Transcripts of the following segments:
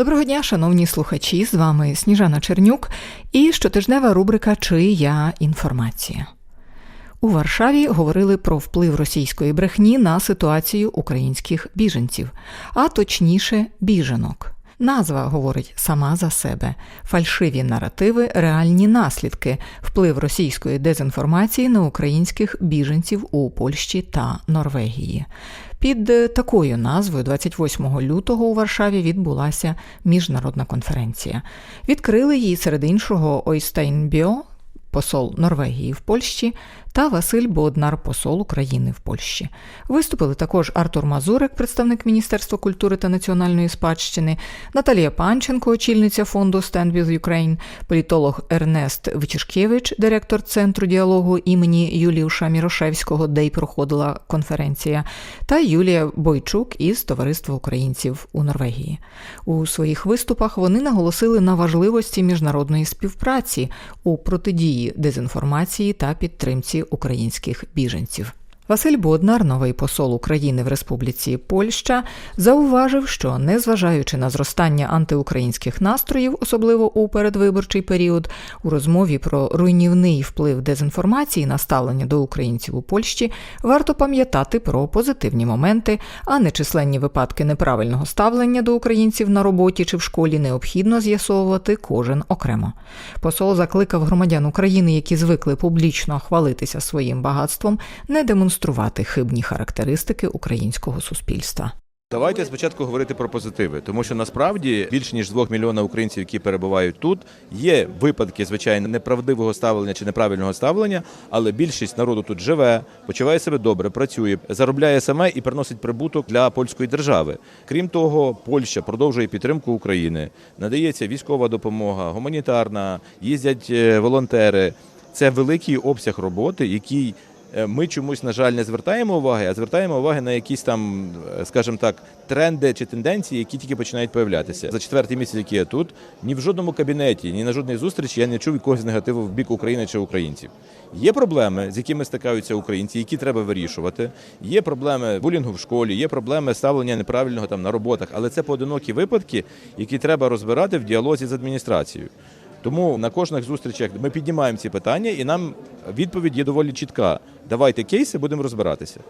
Доброго дня, шановні слухачі. З вами Сніжана Чернюк і щотижнева рубрика Чия інформація. У Варшаві говорили про вплив російської брехні на ситуацію українських біженців, а точніше, біженок. Назва говорить сама за себе: фальшиві наративи, реальні наслідки, вплив російської дезінформації на українських біженців у Польщі та Норвегії. Під е, такою назвою 28 лютого у Варшаві відбулася міжнародна конференція. Відкрили її серед іншого Ойстейн Бьо, посол Норвегії в Польщі, та Василь Боднар, посол України в Польщі. Виступили також Артур Мазурик, представник Міністерства культури та національної спадщини, Наталія Панченко, очільниця фонду Stand with Ukraine, політолог Ернест Вичишкевич, директор центру діалогу імені Юліуша Мірошевського, де й проходила конференція, та Юлія Бойчук із Товариства українців у Норвегії. У своїх виступах вони наголосили на важливості міжнародної співпраці у протидії дезінформації та підтримці українських біженців. Василь Боднар, новий посол України в Республіці Польща, зауважив, що незважаючи на зростання антиукраїнських настроїв, особливо у передвиборчий період, у розмові про руйнівний вплив дезінформації на ставлення до українців у Польщі, варто пам'ятати про позитивні моменти, а не численні випадки неправильного ставлення до українців на роботі чи в школі необхідно з'ясовувати кожен окремо. Посол закликав громадян України, які звикли публічно хвалитися своїм багатством, не демонструвати демонструвати хибні характеристики українського суспільства. Давайте спочатку говорити про позитиви, тому що насправді більше ніж 2 мільйона українців, які перебувають тут, є випадки, звичайно, неправдивого ставлення чи неправильного ставлення, але більшість народу тут живе, почуває себе добре, працює, заробляє саме і приносить прибуток для польської держави. Крім того, Польща продовжує підтримку України, надається військова допомога, гуманітарна, їздять е, волонтери. Це великий обсяг роботи, який ми чомусь, на жаль, не звертаємо уваги, а звертаємо уваги на якісь там, е, скажімо так, тренди чи тенденції, які тільки починають появлятися. За четвертий місяць, який я тут, ні в жодному кабінеті, ні на жодній зустрічі я не чув якогось негативу в бік України чи українців. Є проблеми, з якими стикаються українці, які треба вирішувати. Є проблеми булінгу в школі, є проблеми ставлення неправильного там на роботах, але це поодинокі випадки, які треба розбирати в діалозі з адміністрацією. Тому на кожних зустрічах ми піднімаємо ці питання, і нам відповідь є доволі чітка. Давайте кейси, будемо розбиратися.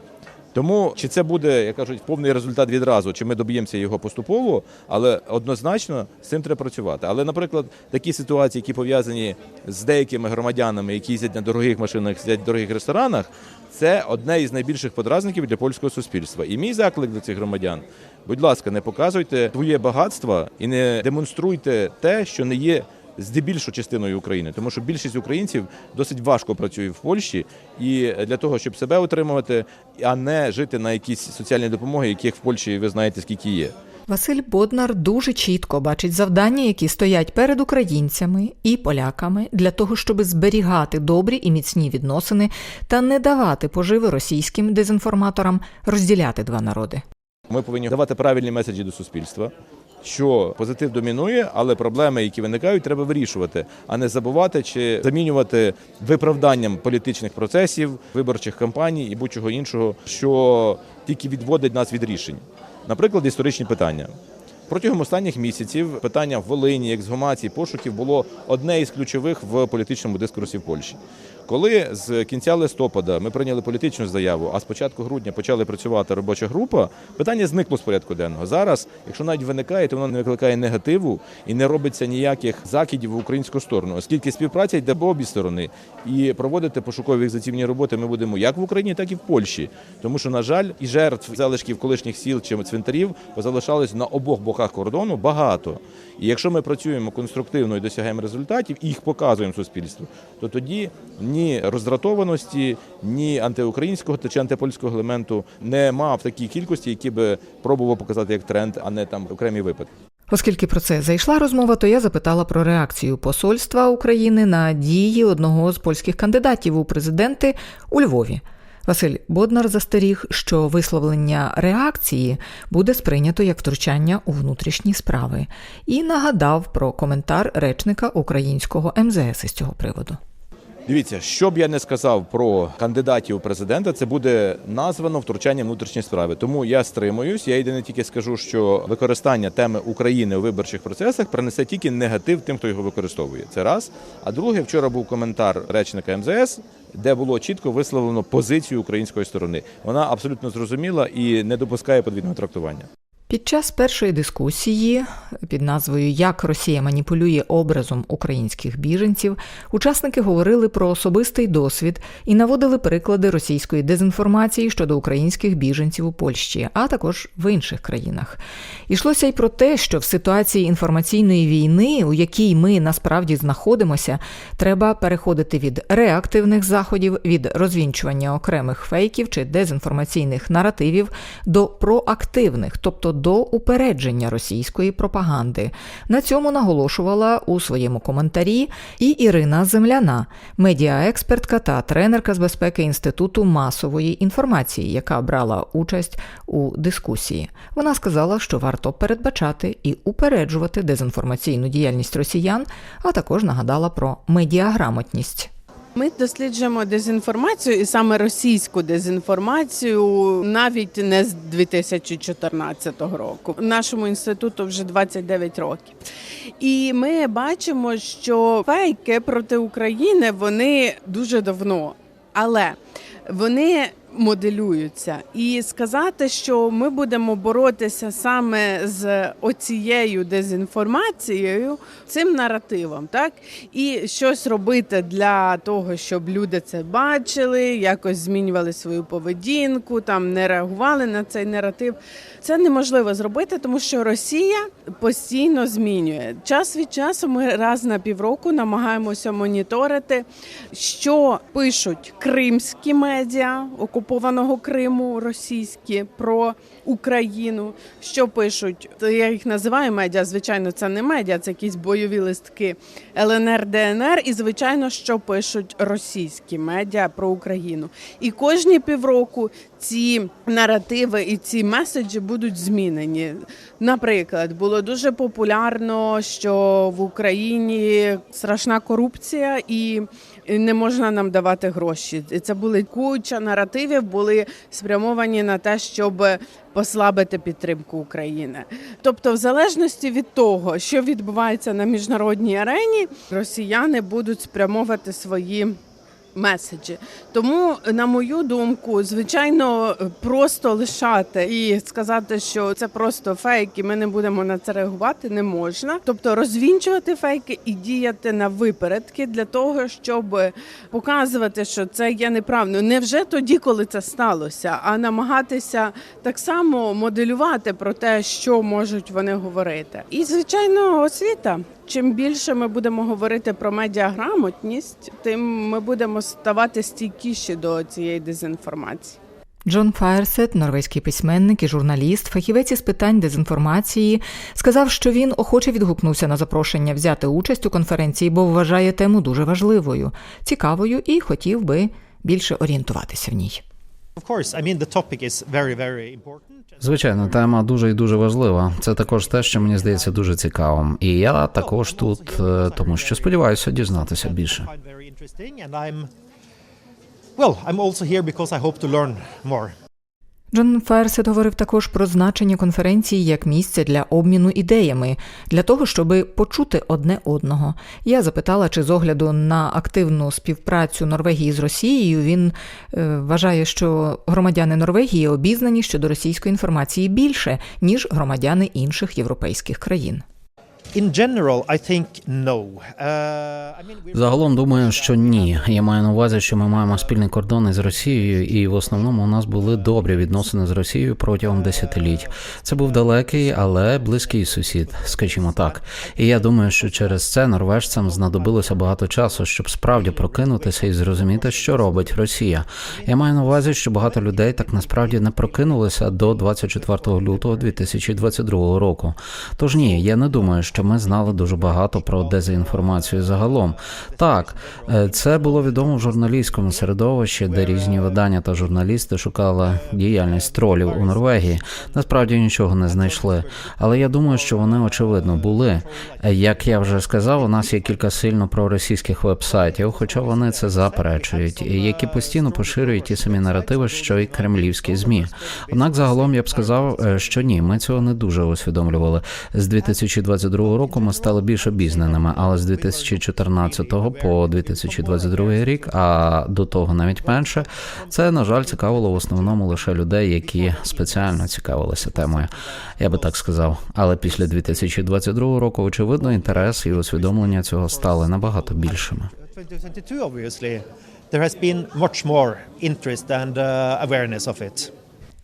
Тому чи це буде, як кажуть, повний результат відразу, чи ми доб'ємося його поступово, але однозначно з цим треба працювати. Але, наприклад, такі ситуації, які пов'язані з деякими громадянами, які їздять на дорогих машинах, сидять в дорогих ресторанах, це одне із найбільших подразників для польського суспільства. І мій заклик до цих громадян: будь ласка, не показуйте своє багатство і не демонструйте те, що не є здебільшою частиною України, тому що більшість українців досить важко працює в Польщі і для того, щоб себе утримувати, а не жити на якісь соціальні допомоги, яких в Польщі ви знаєте скільки є. Василь Боднар дуже чітко бачить завдання, які стоять перед українцями і поляками для того, щоб зберігати добрі і міцні відносини та не давати поживи російським дезінформаторам розділяти два народи. Ми повинні давати правильні меседжі до суспільства що позитив домінує, але проблеми, які виникають, треба вирішувати, а не забувати чи замінювати виправданням політичних процесів, виборчих кампаній і будь-чого іншого, що тільки відводить нас від рішень. Наприклад, історичні питання. Протягом останніх місяців питання в Волині, ексгумації, пошуків було одне із ключових в політичному дискурсі в Польщі. Коли з кінця листопада ми прийняли політичну заяву, а з початку грудня почали працювати робоча група, питання зникло з порядку денного. Зараз, якщо навіть виникає, то воно не викликає негативу і не робиться ніяких закидів в українську сторону, оскільки співпраця йде по обі сторони, і проводити пошукові екзаційні роботи ми будемо як в Україні, так і в Польщі, тому що, на жаль, і жертв залишків колишніх сіл чи цвинтарів позалишалось на обох боках кордону багато. І якщо ми працюємо конструктивно і досягаємо результатів і їх показуємо суспільству, то тоді ні ні роздратованості, ні антиукраїнського чи антипольського елементу нема в такій кількості, які би пробував показати як тренд, а не там окремі випадки. Оскільки про це зайшла розмова, то я запитала про реакцію посольства України на дії одного з польських кандидатів у президенти у Львові. Василь Боднар застеріг, що висловлення реакції буде сприйнято як втручання у внутрішні справи, і нагадав про коментар речника українського МЗС із цього приводу. Дивіться, що б я не сказав про кандидатів у президента, це буде названо втручанням в внутрішні справи. Тому я стримуюсь. Я єдине тільки скажу, що використання теми України у виборчих процесах принесе тільки негатив тим, хто його використовує. Це раз. А друге, вчора був коментар речника МЗС, де було чітко висловлено позицію української сторони. Вона абсолютно зрозуміла і не допускає подвійного трактування. Під час першої дискусії під назвою Як Росія маніпулює образом українських біженців учасники говорили про особистий досвід і наводили приклади російської дезінформації щодо українських біженців у Польщі, а також в інших країнах. Ішлося й про те, що в ситуації інформаційної війни, у якій ми насправді знаходимося, треба переходити від реактивних заходів, від розвінчування окремих фейків чи дезінформаційних наративів до проактивних, тобто до упередження російської пропаганди. На цьому наголошувала у своєму коментарі і Ірина Земляна, медіаекспертка та тренерка з безпеки Інституту масової інформації, яка брала участь у дискусії. Вона сказала, що варто передбачати і упереджувати дезінформаційну діяльність росіян, а також нагадала про медіаграмотність. Ми досліджуємо дезінформацію і саме російську дезінформацію навіть не з 2014 року. Нашому інституту вже 29 років. І ми бачимо, що фейки проти України вони дуже давно, але вони моделюються. І сказати, що ми будемо боротися саме з оцією дезінформацією, цим наративом, так і щось робити для того, щоб люди це бачили, якось змінювали свою поведінку, там не реагували на цей наратив. Це неможливо зробити, тому що Росія постійно змінює. Час від часу ми раз на півроку намагаємося моніторити, що пишуть кримські медіа окупованого Криму, російські про Україну, що пишуть. Я їх називаю медіа. Звичайно, це не медіа, це якісь бойові листки ЛНР, ДНР, і звичайно, що пишуть російські медіа про Україну. І кожні півроку ці наративи і ці меседжі будуть змінені. Наприклад, було дуже популярно, що в Україні страшна корупція і не можна нам давати гроші. І Це були куча наративів, були спрямовані на те, щоб послабити підтримку України. Тобто, в залежності від того, що відбувається на міжнародній арені, росіяни будуть спрямовувати свої. Меседжі тому, на мою думку, звичайно, просто лишати і сказати, що це просто фейки. Ми не будемо на це реагувати, не можна. Тобто розвінчувати фейки і діяти на випередки для того, щоб показувати, що це є неправильно. Не вже тоді, коли це сталося, а намагатися так само моделювати про те, що можуть вони говорити. І звичайно, освіта. Чим більше ми будемо говорити про медіаграмотність, тим ми будемо ставати стійкіші до цієї дезінформації. Джон Фаєрсет, норвезький письменник і журналіст, фахівець із питань дезінформації, сказав, що він охоче відгукнувся на запрошення взяти участь у конференції, бо вважає тему дуже важливою, цікавою і хотів би більше орієнтуватися в ній. Звичайно, тема дуже і дуже важлива. Це також те, що мені здається дуже цікавим. І я також тут, е, тому що сподіваюся дізнатися більше. Well. I'm also here because I hope to learn more. Джон Ферсет говорив також про значення конференції як місце для обміну ідеями, для того, щоб почути одне одного. Я запитала, чи з огляду на активну співпрацю Норвегії з Росією він е, вважає, що громадяни Норвегії обізнані щодо російської інформації більше, ніж громадяни інших європейських країн. Загалом думаю, що ні. Я маю на увазі, що ми маємо спільний кордон із Росією, і в основному у нас були добрі відносини з Росією протягом десятиліть. Це був далекий, але близький сусід, скажімо так. І я думаю, що через це норвежцям знадобилося багато часу, щоб справді прокинутися і зрозуміти, що робить Росія. Я маю на увазі, що багато людей так насправді не прокинулися до 24 лютого 2022 року. Тож ні, я не думаю, що що ми знали дуже багато про дезінформацію загалом. Так, е, це було відомо в журналістському середовищі, де різні видання та журналісти шукали діяльність тролів у Норвегії. Насправді нічого не знайшли. Але я думаю, що вони очевидно були. Е, Як я вже сказав, у нас є кілька сильно проросійських вебсайтів, хоча вони це заперечують, які постійно поширюють ті самі наративи, що й кремлівські змі. Однак загалом я б сказав, е, що ні, ми цього не дуже усвідомлювали. З 2022 року ми стали більш обізнаними, але з 2014 по 2022 рік, а до того навіть менше, це на жаль цікавило в основному лише людей, які спеціально цікавилися темою. Я би так сказав. Але після 2022 року, очевидно, інтерес і усвідомлення цього стали набагато більшими. 2022, obviously, there has been much more interest and uh, awareness of it.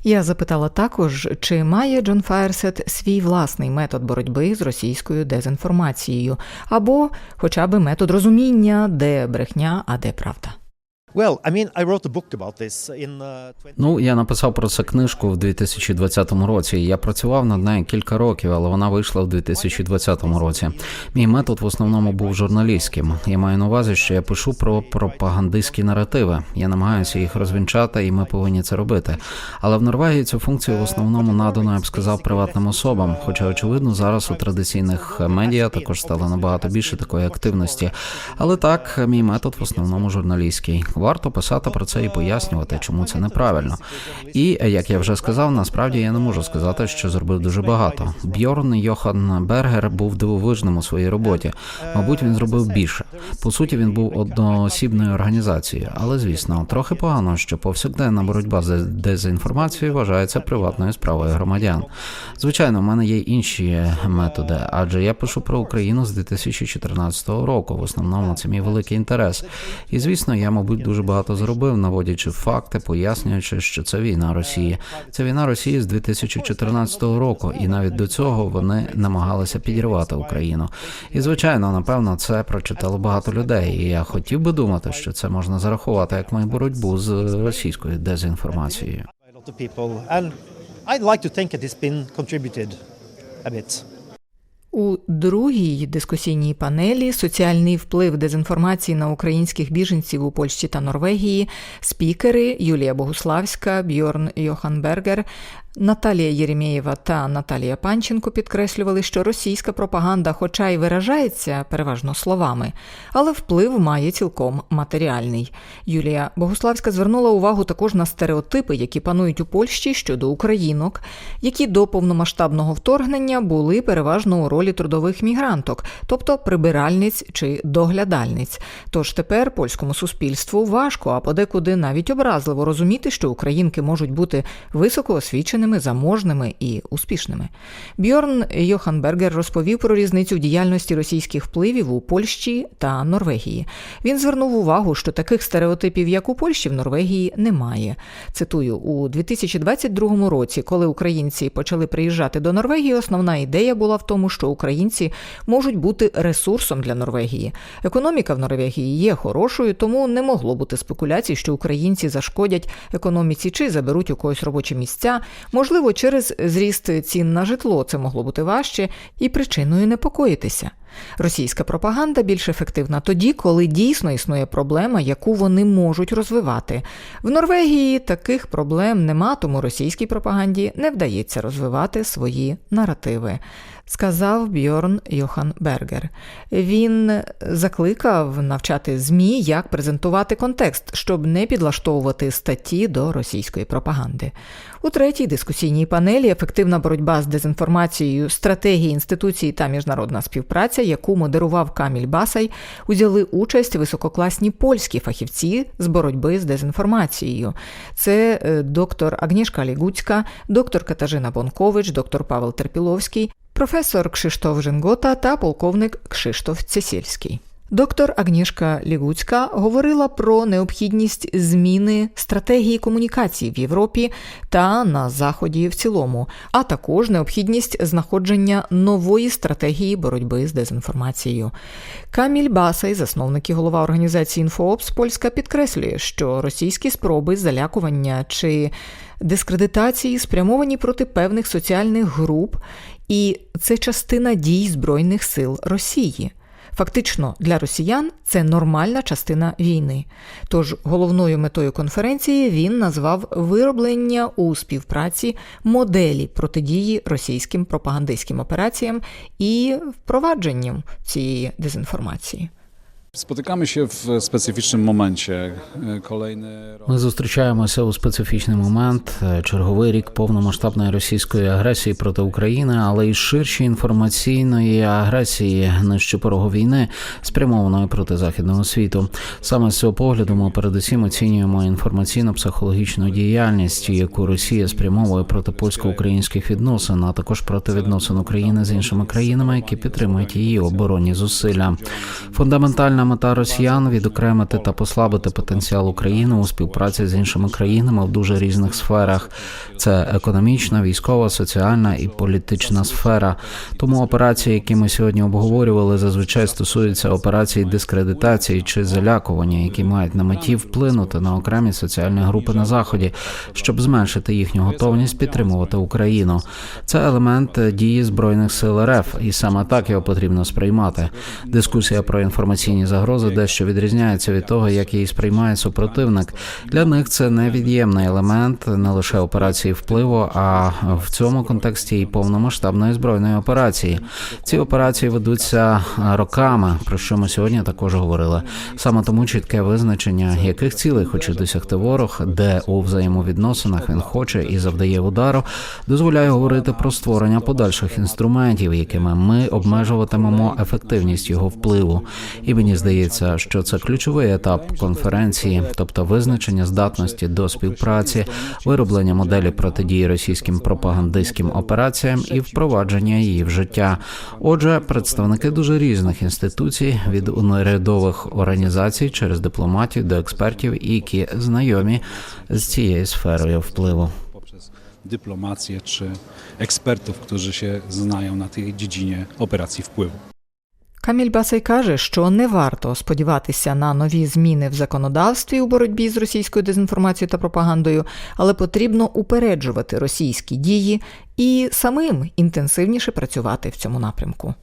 Я запитала також, чи має Джон Фаєрсет свій власний метод боротьби з російською дезінформацією, або хоча б метод розуміння, де брехня, а де правда. Uh, 20... Ну, я написав про це книжку в 2020 році. Я працював над нею кілька років, але вона вийшла в 2020 році. Мій метод в основному був журналістським. Я маю на увазі, що я пишу про пропагандистські наративи. Я намагаюся їх розвінчати, і ми повинні це робити. Але в Норвегії цю функцію в основному надано, я б сказав, приватним особам. Хоча, очевидно, зараз у традиційних медіа також стало набагато більше такої активності. Але так, мій метод в основному журналістський. Варто писати про це і пояснювати, чому це неправильно. І як я вже сказав, насправді я не можу сказати, що зробив дуже багато. Бьорн Йохан Бергер був дивовижним у своїй роботі. Мабуть, він зробив більше. По суті, він був одноосібною організацією, але звісно, трохи погано, що повсякденна боротьба з дезінформацією вважається приватною справою громадян. Звичайно, в мене є інші методи, адже я пишу про Україну з 2014 року. В основному це мій великий інтерес. І звісно, я, мабуть, дуже багато зробив, наводячи факти, пояснюючи, що це війна Росії. Це війна Росії з 2014 року, і навіть до цього вони намагалися підірвати Україну. І звичайно, напевно, це прочитало багато людей. І я хотів би думати, що це можна зарахувати як мою боротьбу з російською дезінформацією. a bit. У другій дискусійній панелі соціальний вплив дезінформації на українських біженців у Польщі та Норвегії спікери Юлія Богуславська, Бьорн Йохан Бергер, Наталія Єремєєва та Наталія Панченко підкреслювали, що російська пропаганда, хоча й виражається переважно словами, але вплив має цілком матеріальний. Юлія Богуславська звернула увагу також на стереотипи, які панують у Польщі щодо українок, які до повномасштабного вторгнення були переважно у ролі трудових мігранток, тобто прибиральниць чи доглядальниць. Тож тепер польському суспільству важко, а подекуди навіть образливо розуміти, що українки можуть бути високоосвіченими, заможними і успішними. Бьорн Йохан Бергер розповів про різницю в діяльності російських впливів у Польщі та Норвегії. Він звернув увагу, що таких стереотипів, як у Польщі, в Норвегії немає. Цитую, у 2022 році, коли українці почали приїжджати до Норвегії, основна ідея була в тому, що українці можуть бути ресурсом для Норвегії. Економіка в Норвегії є хорошою, тому не могло бути спекуляцій, що українці зашкодять економіці чи заберуть у когось робочі місця. Можливо, через зріст цін на житло це могло бути важче і причиною непокоїтися. Російська пропаганда більш ефективна тоді, коли дійсно існує проблема, яку вони можуть розвивати. В Норвегії таких проблем нема, тому російській пропаганді не вдається розвивати свої наративи. Сказав Бьорн Йохан Бергер. Він закликав навчати ЗМІ, як презентувати контекст, щоб не підлаштовувати статті до російської пропаганди. У третій дискусійній панелі ефективна боротьба з дезінформацією, стратегії інституції та міжнародна співпраця, яку модерував Каміль Басай, узяли участь висококласні польські фахівці з боротьби з дезінформацією. Це е, доктор Агнішка Лігуцька, доктор Катажина Бонкович, доктор Павел Терпіловський, професор Кшиштоф Жингота та полковник Кшиштоф Цесільський. Доктор Агнішка Лігуцька говорила про необхідність зміни стратегії комунікацій в Європі та на Заході в цілому, а також необхідність знаходження нової стратегії боротьби з дезінформацією. Каміль Басай, засновник і голова організації «Інфоопс» Польська, підкреслює, що російські спроби залякування чи дискредитації спрямовані проти певних соціальних груп, і це частина дій Збройних сил Росії. Фактично, для росіян це нормальна частина війни. Тож головною метою конференції він назвав вироблення у співпраці моделі протидії російським пропагандистським операціям і впровадженням цієї дезінформації. Spotykamy się w specyficznym momencie. Kolejny. Ми зустрічаємося у специфічний момент, е, черговий рік повномасштабної російської агресії проти України, але й ширші інформаційної агресії нижче порогу війни, спрямованої проти західного світу. Саме з цього погляду ми передусім оцінюємо інформаційно-психологічну діяльність, яку Росія спрямовує проти польсько-українських відносин, а також проти відносин України з іншими країнами, які підтримують її оборонні зусилля. Фундаментальна мета росіян відокремити та послабити потенціал України у співпраці з іншими країнами в дуже різних сферах. Це економічна, військова, соціальна і політична сфера. Тому операції, які ми сьогодні обговорювали, зазвичай стосуються операцій дискредитації чи залякування, які мають на меті вплинути на окремі соціальні групи на заході, щоб зменшити їхню готовність підтримувати Україну. Це елемент дії збройних сил РФ, і саме так його потрібно сприймати. Дискусія про інформаційні загрози дещо відрізняється від того, як її сприймає супротивник. Для них це невід'ємний елемент не лише операції впливу, а в цьому контексті і повномасштабної збройної операції. Ці операції ведуться роками, про що ми сьогодні також говорили. Саме тому чітке визначення, яких цілей хоче досягти ворог, де у взаємовідносинах він хоче і завдає удару, дозволяє говорити про створення подальших інструментів, якими ми обмежуватимемо ефективність його впливу. І мені здається, що це ключовий етап конференції, тобто визначення здатності до співпраці, вироблення моделі протидії російським пропагандистським операціям і впровадження її в життя. Отже, представники дуже різних інституцій від урядових організацій через дипломатів до експертів, які знайомі з цією сферою впливу. dyplomację czy ekspertów, którzy się znają na tej dziedzinie operacji wpływu. Каміль Басай каже, що не варто сподіватися на нові зміни в законодавстві у боротьбі з російською дезінформацією та пропагандою, але потрібно упереджувати російські дії і самим інтенсивніше працювати в цьому напрямку.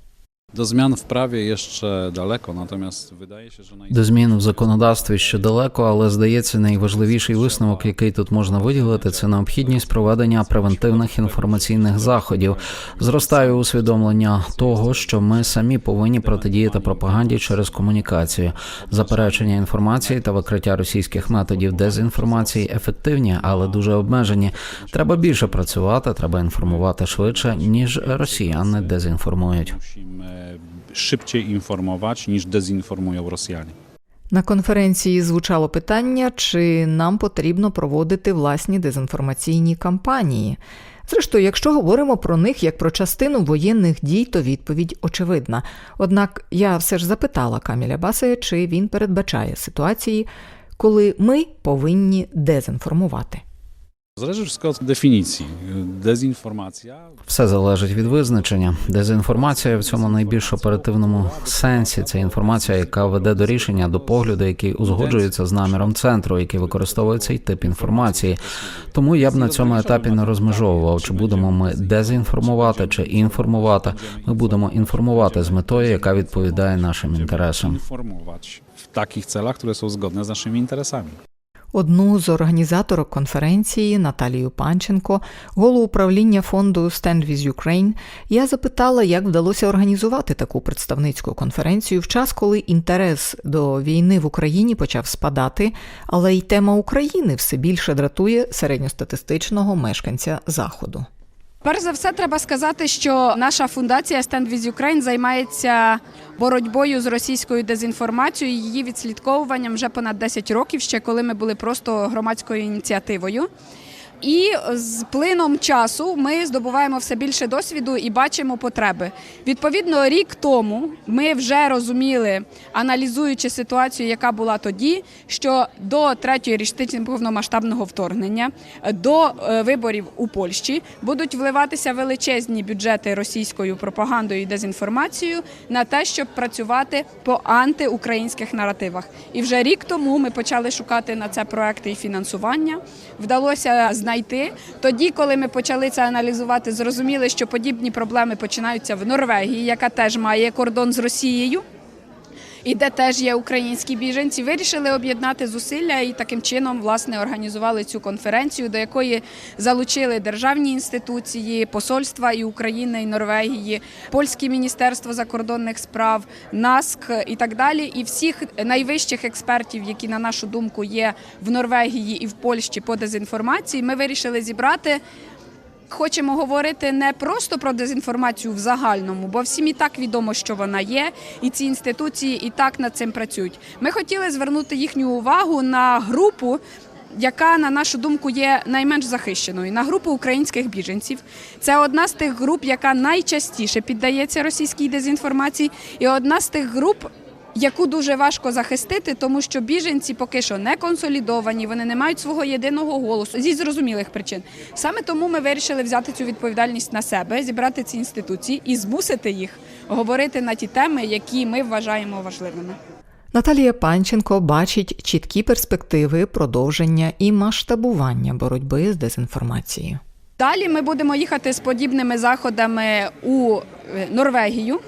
W prawie jeszcze daleko, natomiast wydaje się, że naj... До змін в законодавстві ще далеко, але здається, найважливіший висновок, який тут можна виділити, це необхідність проведення превентивних інформаційних заходів. Зростає усвідомлення того, що ми самі повинні протидіяти пропаганді через комунікацію, заперечення інформації та викриття російських методів дезінформації ефективні, але дуже обмежені. Треба більше працювати, треба інформувати швидше, ніж росіяни дезінформують. Szybciej informować niż dezinformują Rosjanie. На конференції звучало питання, чи нам потрібно проводити власні дезінформаційні кампанії. Зрештою, якщо говоримо про них як про частину воєнних дій, то відповідь очевидна. Однак я все ж запитала Каміля Басея, чи він передбачає ситуації, коли ми повинні дезінформувати. Wszystko od definicji. Все залежить від визначення. Дезінформація в цьому найбільш оперативному сенсі це інформація, яка веде до рішення, до погляду, який узгоджується з наміром центру, який використовує цей тип інформації. Тому я б на цьому етапі не розмежовував, чи будемо ми дезінформувати чи інформувати. Ми будемо інформувати з метою, яка відповідає нашим інтересам. takich celach, które są zgodne z naszymi interesami. Одну з організаторок конференції Наталію Панченко, голову управління фонду Stand with Ukraine, я запитала, як вдалося організувати таку представницьку конференцію в час, коли інтерес до війни в Україні почав спадати, але й тема України все більше дратує середньостатистичного мешканця заходу. Перш за все, треба сказати, що наша фундація Stand with Ukraine займається боротьбою з російською дезінформацією, її відслідковуванням вже понад 10 років, ще коли ми були просто громадською ініціативою. І з плином часу ми здобуваємо все більше досвіду і бачимо потреби. Відповідно, рік тому ми вже розуміли, аналізуючи ситуацію, яка була тоді, що до третьої річниці повномасштабного вторгнення, до е, виборів у Польщі будуть вливатися величезні бюджети російською пропагандою і дезінформацією на те, щоб працювати по антиукраїнських наративах. І вже рік тому ми почали шукати на це проекти і фінансування. Вдалося знайти. Тоді, коли ми почали це аналізувати, зрозуміли, що подібні проблеми починаються в Норвегії, яка теж має кордон з Росією. І де теж є українські біженці, вирішили об'єднати зусилля і таким чином власне організували цю конференцію, до якої залучили державні інституції, посольства і України, і Норвегії, польське міністерство закордонних справ, НАСК і так далі. І всіх найвищих експертів, які на нашу думку є в Норвегії і в Польщі по дезінформації, ми вирішили зібрати. Хочемо говорити не просто про дезінформацію в загальному, бо всім і так відомо, що вона є, і ці інституції і так над цим працюють. Ми хотіли звернути їхню увагу на групу. Яка, на нашу думку, є найменш захищеною на групу українських біженців. Це одна з тих груп, яка найчастіше піддається російській дезінформації, і одна з тих груп, яку дуже важко захистити, тому що біженці поки що не консолідовані, вони не мають свого єдиного голосу зі зрозумілих причин. Саме тому ми вирішили взяти цю відповідальність на себе, зібрати ці інституції і змусити їх говорити на ті теми, які ми вважаємо важливими. Наталія Панченко бачить чіткі перспективи продовження і масштабування боротьби з дезінформацією. Далі ми будемо їхати з подібними заходами у е, Норвегію.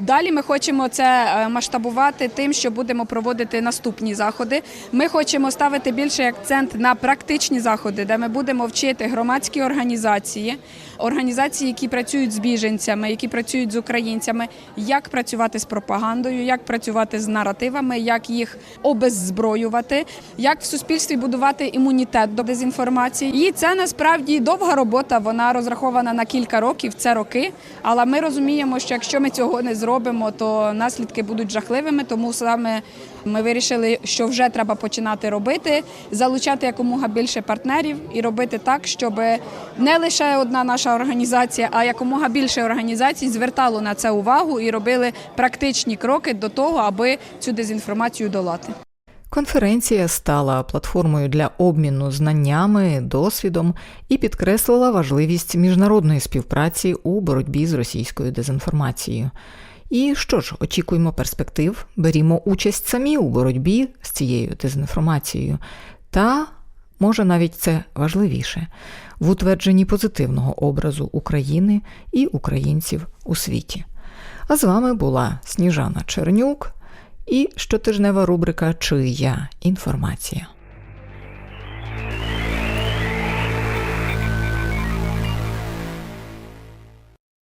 Далі ми хочемо це е, масштабувати тим, що будемо проводити наступні заходи. Ми хочемо ставити більший акцент на практичні заходи, де ми будемо вчити громадські організації, організації, які працюють з біженцями, які працюють з українцями, як працювати з пропагандою, як працювати з наративами, як їх обеззброювати, як в суспільстві будувати імунітет до дезінформації. І це насправді довга робота. Вона розрахована на кілька років. Це роки. Але ми розуміємо, що якщо ми цього не зробимо, то наслідки будуть жахливими. Тому саме ми вирішили, що вже треба починати робити, залучати якомога більше партнерів і робити так, щоб не лише одна наша організація, а якомога більше організацій звертало на це увагу і робили практичні кроки до того, аби цю дезінформацію долати. Конференція стала платформою для обміну знаннями, досвідом і підкреслила важливість міжнародної співпраці у боротьбі з російською дезінформацією. І що ж, очікуємо перспектив, берімо участь самі у боротьбі з цією дезінформацією, та, може, навіть це важливіше, в утвердженні позитивного образу України і українців у світі. А з вами була Сніжана Чернюк і щотижнева рубрика Чия інформація.